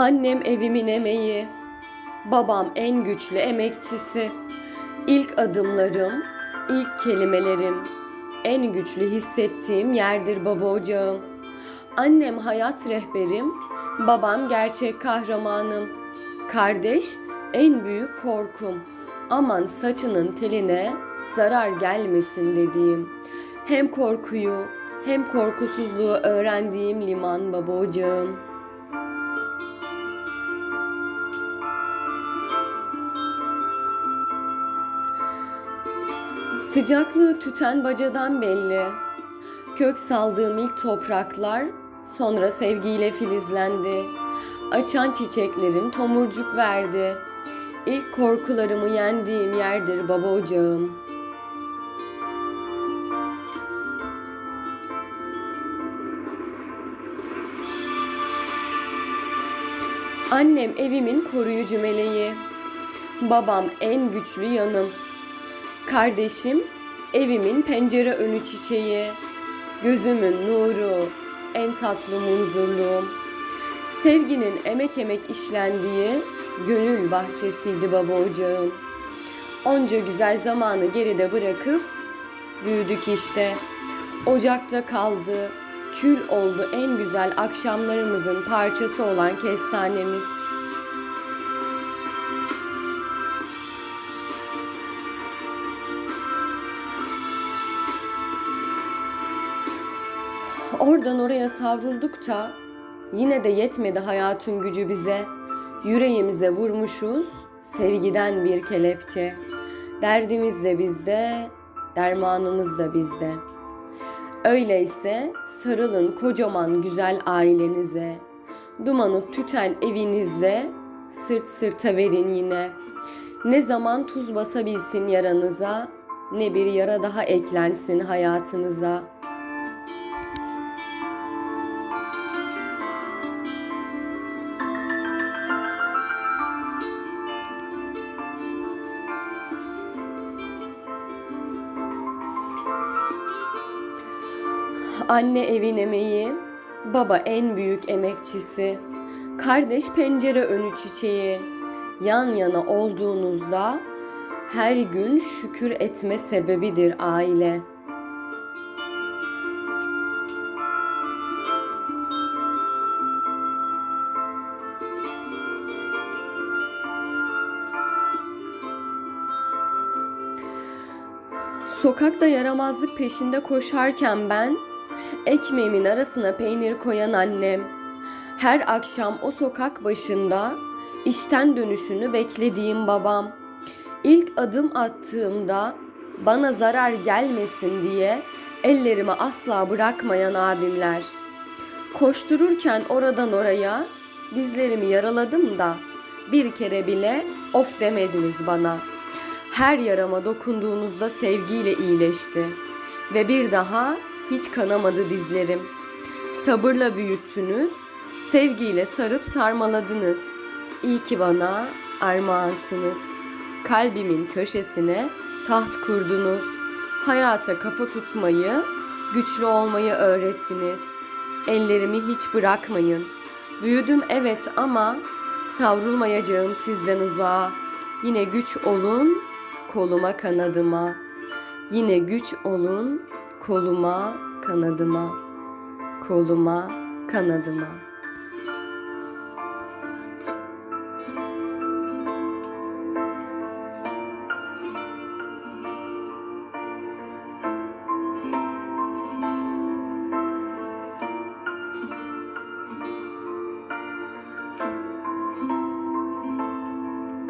Annem evimin emeği, babam en güçlü emekçisi. İlk adımlarım, ilk kelimelerim, en güçlü hissettiğim yerdir baba ocağım. Annem hayat rehberim, babam gerçek kahramanım. Kardeş en büyük korkum. Aman saçının teline zarar gelmesin dediğim. Hem korkuyu hem korkusuzluğu öğrendiğim liman baba ocağım. Sıcaklığı tüten bacadan belli. Kök saldığım ilk topraklar sonra sevgiyle filizlendi. Açan çiçeklerim tomurcuk verdi. İlk korkularımı yendiğim yerdir baba ocağım. Annem evimin koruyucu meleği. Babam en güçlü yanım. Kardeşim evimin pencere önü çiçeği. Gözümün nuru, en tatlı munzurluğum. Sevginin emek emek işlendiği gönül bahçesiydi baba ocağım. Onca güzel zamanı geride bırakıp büyüdük işte. Ocakta kaldı, kül oldu en güzel akşamlarımızın parçası olan kestanemiz. Oradan oraya savrulduk da yine de yetmedi hayatın gücü bize. Yüreğimize vurmuşuz sevgiden bir kelepçe. Derdimiz de bizde, dermanımız da bizde. Öyleyse sarılın kocaman güzel ailenize. Dumanı tüten evinizde sırt sırta verin yine. Ne zaman tuz basabilsin yaranıza, ne bir yara daha eklensin hayatınıza.'' Anne evin emeği, baba en büyük emekçisi, kardeş pencere önü çiçeği. Yan yana olduğunuzda her gün şükür etme sebebidir aile. Sokakta yaramazlık peşinde koşarken ben ekmeğimin arasına peynir koyan annem. Her akşam o sokak başında işten dönüşünü beklediğim babam. İlk adım attığımda bana zarar gelmesin diye ellerimi asla bırakmayan abimler. Koştururken oradan oraya dizlerimi yaraladım da bir kere bile of demediniz bana. Her yarama dokunduğunuzda sevgiyle iyileşti ve bir daha hiç kanamadı dizlerim. Sabırla büyüttünüz, sevgiyle sarıp sarmaladınız. İyi ki bana armağansınız. Kalbimin köşesine taht kurdunuz. Hayata kafa tutmayı, güçlü olmayı öğrettiniz. Ellerimi hiç bırakmayın. Büyüdüm evet ama savrulmayacağım sizden uzağa. Yine güç olun koluma kanadıma. Yine güç olun koluma kanadıma. Koluma kanadıma.